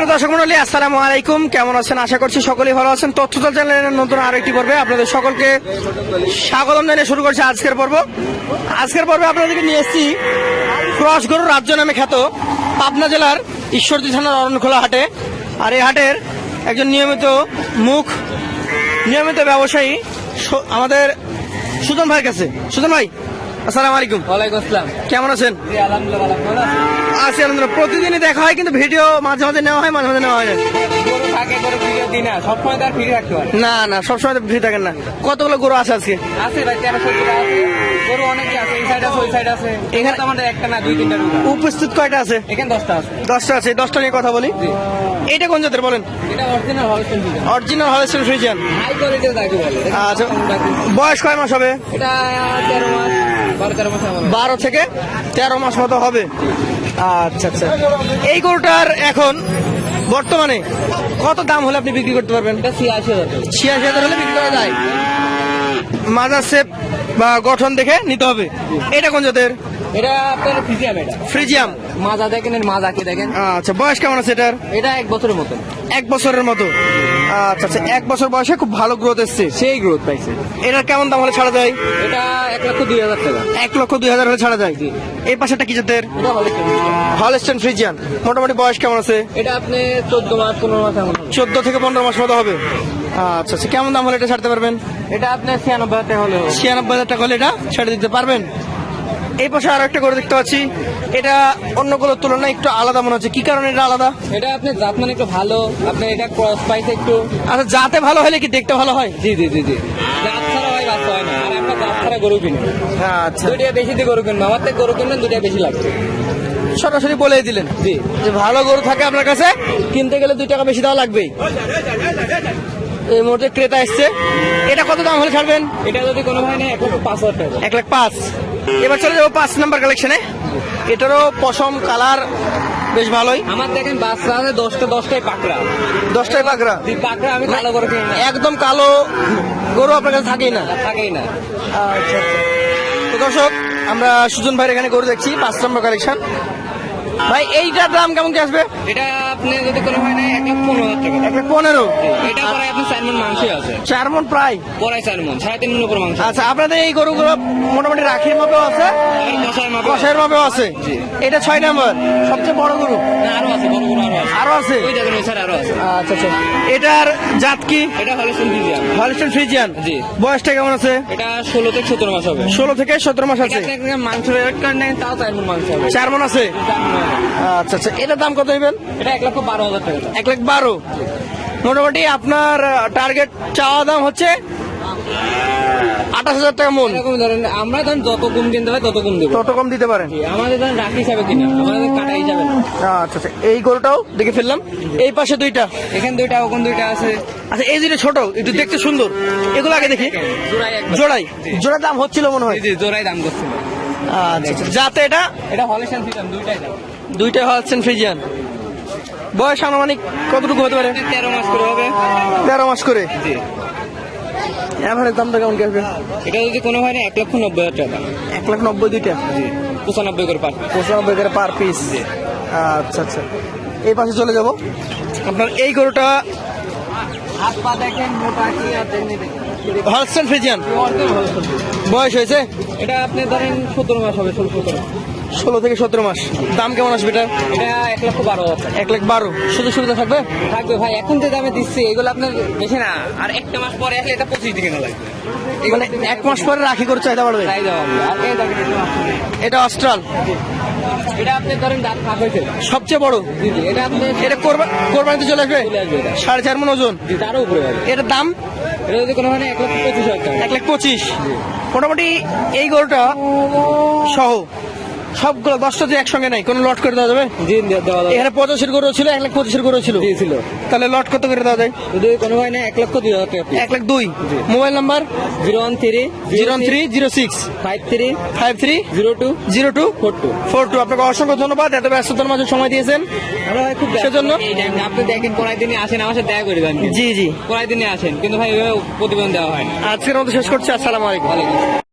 সুপ্রিয় দর্শক মন্ডলী আসসালামু আলাইকুম। কেমন আছেন? আশা করছি সকলেই ভালো আছেন। তথ্যদল চ্যানেলের নতুন আরও একটি পর্বে আপনাদের সকলকে স্বাগতম জানিয়ে শুরু করছে আজকের পর্ব। আজকের পর্বে আপনাদেরকে নিয়ে এসেছি ক্রস গরুর রাজ্য নামে খ্যাত পাবনা জেলার ঈশ্বরদী থানার অরণখোলা হাটে। আর এই হাটের একজন নিয়মিত মুখ নিয়মিত ব্যবসায়ী আমাদের সুজন ভাইয়ের কাছে। সুজন ভাই আসসালামু আলাইকুম। ওয়ালাইকুম আসসালাম। কেমন আছেন? আলহামদুলিল্লাহ? আছি আলহামদুলিল্লাহ প্রতিদিনই দেখা হয় কিন্তু ভিডিও মাঝে মাঝে নেওয়া হয় মাঝে মাঝে নেওয়া হয় না। গরু থাকে গরু ভিডিও দিই না সবসময় তার ফ্রি রাখতে পারে না না সবসময় তো ফ্রি থাকেন না। কতগুলো গরু আছে আজকে? আছে ভাই তেরোশো আছে। গরু অনেকই আছে এই সাইড আছে ওই সাইড আছে। এখানে- তো আমাদের একটা না দুই তিনটা উপস্থিত কয়টা আছে? এখানে দশটা আছে। দশটা আছে দশটা নিয়ে কথা বলি। জি। এইটা কোন জাতের বলেন? এটা original Holstein original Holstein Friesian high কোয়ালিটির তাকে বলে। আচ্ছা। বয়স কয় মাস হবে? এটা মাস তেরো মাস বারো থেকে তেরো মাস মতো হবে। আচ্ছা আচ্ছা। এই গরুটার এখন বর্তমানে কত দাম হলে আপনি বিক্রি করতে পারবেন? ছিয়াশি হাজার ছিয়াশি হাজার হলে বিক্রি করা যায়। মাজার শেপ বা গঠন দেখে নিতে হবে। এটা কোন জাতের? এটা আপনার ফিজিয়াম এটা। ফ্রিজিয়াম। মাজা দেখেন মাজা কি দেখেন? আচ্ছা বয়স কেমন আছে এটার? এটা এক বছরের মতন এক বছরের মতো। আচ্ছা আচ্ছা এক বছর বয়সে খুব ভালো গ্রোথ এসছে। সেই গ্রোথ পাইছে। এটার কেমন দাম হলে ছাড়া যায়? এটা এক লক্ষ দুই হাজার টাকা। এক লক্ষ দুই হাজার হলে ছাড়া যায়? এই পাশেটা কি জাতের হলস্টেন হলস্টেন ফ্রিজিয়ান মোটামুটি বয়স কেমন আছে? এটা আপনি চোদ্দ মাস পনেরো মাস এমন চোদ্দ থেকে পনেরো মাস মতো হবে। আচ্ছা আচ্ছা কেমন দাম হলে এটা ছাড়তে পারবেন? এটা আপনার ছিয়ানব্বই হাজার টাকা হলে ছিয়ানব্বই হাজার টাকা হলে এটা ছেড়ে দিতে পারবেন? এই পাশে আরও একটা করে দেখতে পাচ্ছি। এটা অন্য অন্যগুলোর তুলনায় একটু আলাদা মনে হচ্ছে। কি কারণে এটা আলাদা? এটা আপনার জাত মানে একটু ভালো আপনার এটা ক্রস পাইছে একটু আচ্ছা যাতে ভালো হলে কি দেখতে ভালো হয়? জি জি জি জি। জাত ছাড়া হয় বাচ্চা হয় না। আর আমরা জাত ছাড়া গরু কিনি। আচ্ছা। দুইটা বেশি দিয়ে গরু কিনবো। আমার থেকে গরু কিনবেন দুইটা বেশি লাগবে। সরাসরি বলে দিলেন। জি। যে ভালো গরু থাকে আপনার কাছে কিনতে গেলে দুই টাকা বেশি দেওয়া লাগবেই। এই মুহূর্তে ক্রেতা এসছে। এটা কত দাম হলে ছাড়বেন? এটা যদি কোনো ভাই নেই এক লক্ষ পাঁচ হাজার টাকা। এক লাখ পাঁচ। এবার চলে যাব পাঁচ নাম্বার কালেকশনে এটারও পশম কালার বেশ ভালোই। আমার দেখেন বাচ্চা আছে দশটা দশটাই পাকড়া। দশটায় পাকড়া? পাকড়া আমি কালো করে একদম কালো গরু আপনার কাছে থাকেই না। থাকেই না। আচ্ছা আচ্ছা। তো দর্শক আমরা সুজন ভাইয়ের এখানে গরু দেখছি পাঁচ নম্বর কালেকশন ভাই এইটার দাম কেমন কি আসবে? এটা আপনি যদি কোনো নেই এক লক্ষ পনেরো হাজার টাকা। এক লাখ পনেরো? এটা পরে আপনার চার মন মাংসই আছে। চার মন প্রায় চার মন সাড়ে তিন মন উপর মাংস। আচ্ছা আপনাদের এই গরুগুলো মোটামুটি রাখির আছে? মাপে আছে। এটা ছয় নম্বর। সবচেয়ে বড় গরু? না, আরও আছে বড় বড় আরও আছে। ওই দেখেন সাইড আরও আছে। আচ্ছা আচ্ছা। এটার জাত কি? এটা হলো সিনফিজিয়াম হলিস্টন ফ্রিজিয়ান জি। বয়সটা কেমন আছে? এটা ষোলো থেকে সতেরো মাস হবে। ষোলো থেকে সতেরো মাস আছে। মাংস তাও চার মন মাংস চার মন আছে। আচ্ছা আচ্ছা। এটার দাম কত নেবেন এটা এক লক্ষ বারো হাজার টাকা। এক লাখ বারো। মোটামুটি আপনার টার্গেট চাওয়া দাম হচ্ছে আঠাশ হাজার টাকা মন। এরকম ধরেন আমরা ধরেন যত কম কিনতে হয় তত কম দেবো। তত কম দিতে পারেন? আমাদের ধরেন রাখি হিসাবে কিনা আমাদের কাটা হিসাবে না। আচ্ছা আচ্ছা এই গরুটাও দেখে ফেললাম। এই পাশে দুইটা। এখানে দুইটা ওখানে দুইটা আছে। আচ্ছা এই দুটো ছোট একটু দেখতে সুন্দর। এগুলো আগে দেখি। জোড়াই জোড়াই। জোড়ার দাম হচ্ছিল মনে হয়। জি, জোড়াই দাম করছিল। আচ্ছা আচ্ছা যাতে এটা এটা হলেশন দিতাম দুইটাই দাম। দুইটা হচ্ছেন ফ্রিজিয়ান বয়স আনুমানিক কতটুকু হতে পারে? তেরো মাস করে হবে। তেরো মাস করে? জি। এভারেজ দামটা কেমন কি আসবে? এটা যদি কোনো হয় না এক লক্ষ নব্বই হাজার টাকা। এক লাখ নব্বই দুইটা? জি পঁচানব্বই করে পার পঁচানব্বই করে পার পিস আচ্ছা আচ্ছা। এই পাশে চলে যাব। আপনার এই গরুটা হাত পা দেখেন মোটা কি আর ফ্রিজিয়ান বয়স হয়েছে? এটা আপনি ধরেন সতেরো মাস হবে ষোলো সতেরো। ষোলো থেকে সতেরো মাস। দাম কেমন আসবে এটা এক লক্ষ বারো এক লাখ বারো। সুযোগ সুবিধা থাকবে? থাকবে ভাই এখন যে দামে দিচ্ছে এগুলো আপনার বেশি না। আর একটা মাস পরে আসলে এটা পঁচিশ দিকে না লাগবে। মানে এক মাস পরে রাখি করে চাহিদা বাড়বে? এটা অস্ট্রাল। এটা আপনি ধরেন দাঁত ফাঁক হয়েছে। সবচেয়ে বড়? জি জি এটা আপনি এটা কোরবা- কোরবানিতে চলে আসবে। সাড়ে চার মন ওজন। উপরে এটার দাম? এটা যদি কোনো মানে এক লক্ষ পঁচিশ হাজার এক লাখ পঁচিশ। মোটামুটি এই গরুটা সহ। সবগুলো দশটা একসঙ্গে নাই কোনো লট করে দেওয়া যাবে? জি দেওয়া যাবে। এখানে পঁচাশির গরু ছিল এক লাখ পঁচিশের গরু ছিল। দিয়েছিল তাহলে লট কত করে দেওয়া যায়? যদি কোনো হয় না এক লক্ষ দুই হাজার টাকা এক লাখ দুই। Mobile number? Zero one three zero three zero six. Five three five three zero two zero two four two. Four two. আপনাকে অসংখ্য ধন্যবাদ এত ব্যস্ততার মাঝে সময় দিয়েছেন। আমরা খুব। সেজন্য? আপনি দেখেন পড়াই দিনে আসেন আমার সাথে দেখা করে দেন। জি জি। পড়াই দিনে আসেন। কিন্তু ভাই এভাবে প্রতিবেদন দেওয়া হয় আজকের মতো শেষ করছি আসসালামু আলাইকুম।